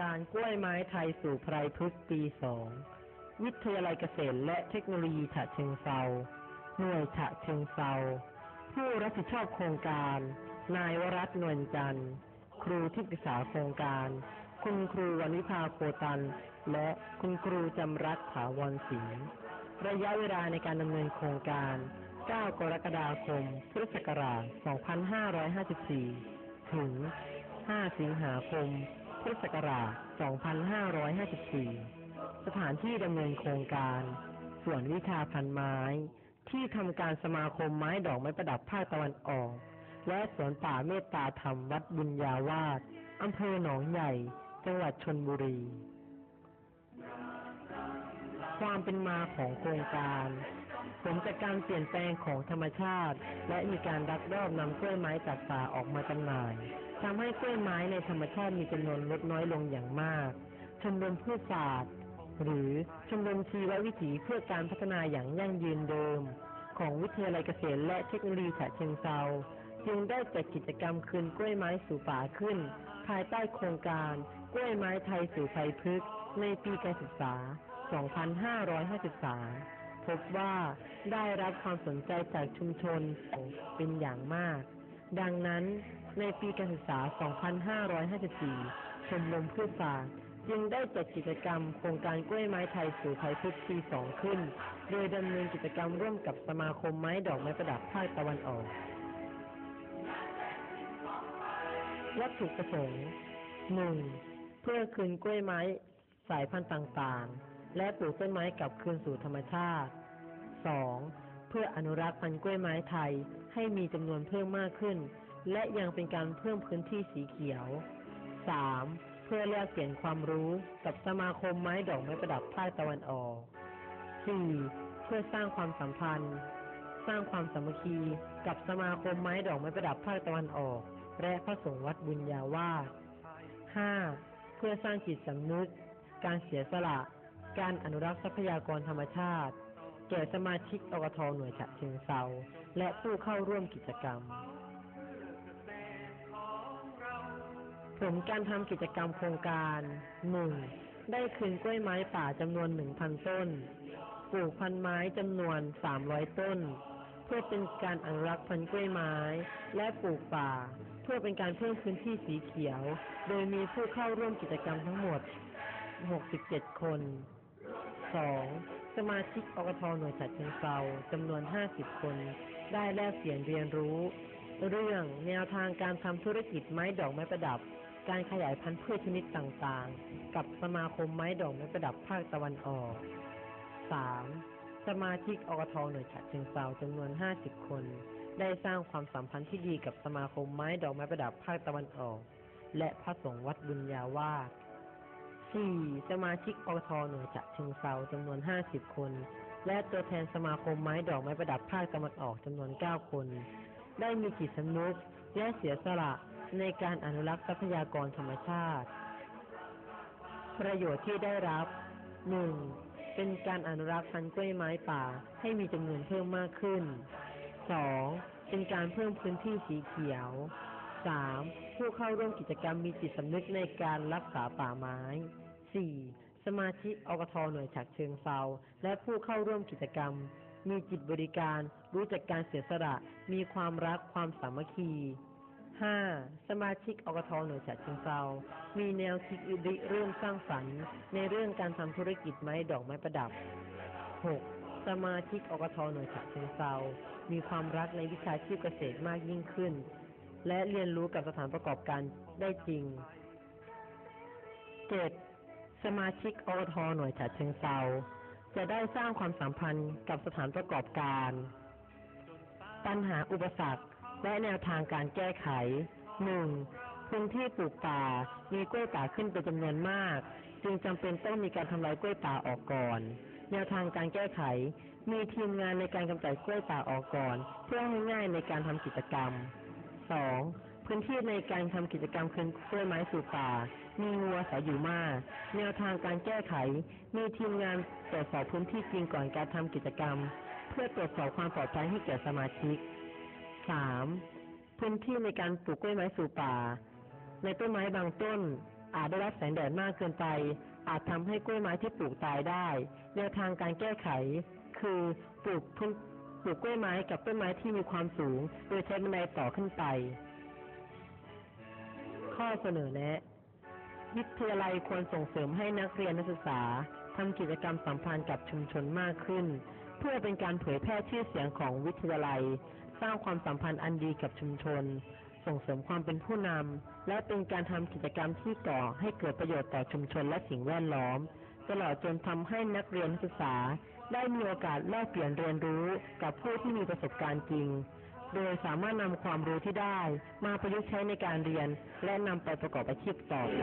การกล้วยไม้ไทยสู่ไพรพฤกษ์ปีสอง วิทยาลัยเกษตรและเทคโนโลยีฉะเชิงเซา หน่วยฉะเชิงเซา ผู้รับผิดชอบโครงการ นายวรัตน์นวลจันทร์ ครูที่ปรึกษาโครงการ คุณครูวันวิภาโคตัน และคุณครูจำรัดถาวรศิลประยะเวลาในการดำเนินโครงการ 9 กรกฎาคม พุทธศักราช 2554 ถึง 5 สิงหาคม พุทธศักราช 2554 สถานที่ดำเนินโครงการสวนวิชาพันไม้ ที่ทำการสมาคมไม้ดอกไม้ประดับภาคตะวันออก และสวนป่าเมตตาธรรมวัดบุญญาวาสอำเภอหนองใหญ่ จังหวัดชนบุรี ความเป็นมาของโครงการผลจากการเปลี่ยนแปลงของธรรมชาติ และมีการดักรอบนำกล้วยไม้จากป่าออกมาจำหน่าย ทำให้กล้วยไม้ในธรรมชาติมีจำนวนลดน้อยลงอย่างมาก ชมรมพืชศาสตร์หรือชมรมชีววิถีเพื่อการพัฒนาอย่างยั่งยืนเดิม ของวิทยาลัยเกษตรและเทคโนโลยีฉะเชิงเซาจึงได้จัดกิจกรรมคืนกล้วยไม้สู่ป่าขึ้น ภายใต้โครงการกล้วยไม้ไทยสู่ไทยพฤกษ์ในปีการศึกษา 2553 พบว่าได้รับความสนใจจากชุมชนเป็นอย่างมาก ดังนั้น ในปีการศึกษา 2554 ชมรมพืชศาสตร์จึงได้จัดกิจกรรมโครงการกล้วยไม้ไทยสู่ไทยพุทธปี2ขึ้น โดยดำเนินกิจกรรมร่วมกับสมาคมไม้ดอกไม้ประดับภาคตะวันออกวัตถุประสงค์ 1. เพื่อคืนกล้วยไม้สายพันธุ์ต่างๆ และปลูกต้นไม้กลับคืนสู่ธรรมชาติ 2. เพื่ออนุรักษ์พันธุ์กล้วยไม้ไทยให้มีจำนวนเพิ่มมากขึ้น และยังเป็นการเพิ่มพื้นที่สีเขียว 3. เพื่อแลกเปลี่ยนความรู้กับสมาคมไม้ดอกไม้ประดับภาคตะวันออก 4. เพื่อสร้างความสัมพันธ์ สร้างความสามัคคีกับสมาคมไม้ดอกไม้ประดับภาคตะวันออก และพระสงฆ์วัดบุญญาวาส 5. เพื่อสร้างจิตสำนึก การเสียสละ การอนุรักษ์ทรัพยากรธรรมชาติ แก่สมาชิกอกทหน่วยฉะเชิงเซาและผู้เข้าร่วมกิจกรรม ผลการทำกิจกรรมโครงการ 1. ได้คืนกล้วยไม้ป่าจำนวน 1,000 ต้น ปลูกพันไม้จำนวน 300 ต้น เพื่อเป็นการอนุรักษ์พันกล้วยไม้ และปลูกป่า เพื่อเป็นการเพิ่มพื้นที่สีเขียว โดยมีผู้เข้าร่วมกิจกรรมทั้งหมด 67 คน 2. สมาชิกอกทหน่วยฉะเชิงเซาจำนวน 50 คน ได้แลกเปลี่ยนเรียนรู้ เรื่องแนวทางการทำธุรกิจไม้ดอกไม้ประดับ การขยายพันธุ์พืชชนิดต่างๆ กับสมาคมไม้ดอกไม้ประดับภาคตะวันออก 3. สมาชิกอกทหน่วยฉะเชิงเซาจำนวน 50 คน ได้สร้างความสัมพันธ์ที่ดีกับสมาคมไม้ดอกไม้ประดับภาคตะวันออก และพระสงฆ์วัดบุญญาวาส 4. สมาชิกอกทหน่วยฉะเชิงเซาจำนวน 50 คน และตัวแทนสมาคมไม้ดอกไม้ประดับภาคตะวันออกจำนวน 9 คน ได้มีจิตสำนึกและเสียสละ ในการอนุรักษ์ทรัพยากรธรรมชาติ ประโยชน์ที่ได้รับ 1. เป็นการอนุรักษ์พันธุ์กล้วยไม้ป่าให้มีจำนวนเพิ่มมากขึ้น 2. เป็นการเพิ่มพื้นที่สีเขียว 3. ผู้เข้าร่วมกิจกรรมมีจิตสำนึกในการรักษาป่าไม้ 4. สมาชิกอกทหน่วยฉะเชิงเซาและผู้เข้าร่วมกิจกรรม มีจิตบริการ รู้จักการเสียสละ มีความรักความสามัคคี 5. สมาชิกอกทหน่วยฉะเชิงเซามีแนวคิดริเริ่มสร้างสรรค์ในเรื่องการทำธุรกิจไม้ดอกไม้ประดับ 6. สมาชิกอกทหน่วยฉะเชิงเซามีความรักในวิชาชีพเกษตรมากยิ่งขึ้น และเรียนรู้กับสถานประกอบการได้จริง 7. สมาชิกอกทหน่วยฉะเชิงเซาจะได้สร้างความสัมพันธ์กับสถานประกอบการ ปัญหาอุปสรรค และแนวทางการแก้ไข 1. พื้นที่ปลูกป่ามีกล้วยป่าขึ้นเป็นจำนวนมาก จึงจำเป็นต้องมีการทำลายกล้วยป่าออกก่อน แนวทางการแก้ไข มีทีมงานในการกำจัดกล้วยป่าออกก่อน เพื่อให้ง่ายในการทำกิจกรรม 2. พื้นที่ในการทำกิจกรรมคืนกล้วยไม้สู่ป่า มีงัวอาศัยอยู่มาก แนวทางการแก้ไข มีทีมงานตรวจสอบพื้นที่จริงก่อนการทำกิจกรรม เพื่อตรวจสอบความปลอดภัยให้แก่สมาชิก 3. พื้นที่ในการปลูกกล้วยไม้สู่ป่า ในต้นไม้บางต้น อาจได้รับแสงแดดมากเกินไป อาจทำให้กล้วยไม้ที่ปลูกตายได้แนวทางการแก้ไข คือปลูกทุ่งปลูกกล้วยไม้กับต้นไม้ที่มีความสูง โดยใช้บันไดต่อขึ้นไป ข้อเสนอแนะวิทยาลัยควรส่งเสริมให้นักเรียนนักศึกษาทำกิจกรรมสัมพันธ์กับชุมชนมากขึ้น เพื่อเป็นการเผยแพร่ชื่อเสียงของวิทยาลัย สร้างความสัมพันธ์อันดีกับชุมชน ส่งเสริมความเป็นผู้นำ และเป็นการทำกิจกรรมที่ก่อให้เกิดประโยชน์ต่อชุมชนและสิ่งแวดล้อม ตลอดจนทำให้นักเรียนนักศึกษา ได้มีโอกาสแลกเปลี่ยนเรียนรู้กับผู้ที่มีประสบการณ์จริง โดยสามารถนำความรู้ที่ได้ มาประยุกต์ใช้ในการเรียน และนำไปประกอบอาชีพต่อไป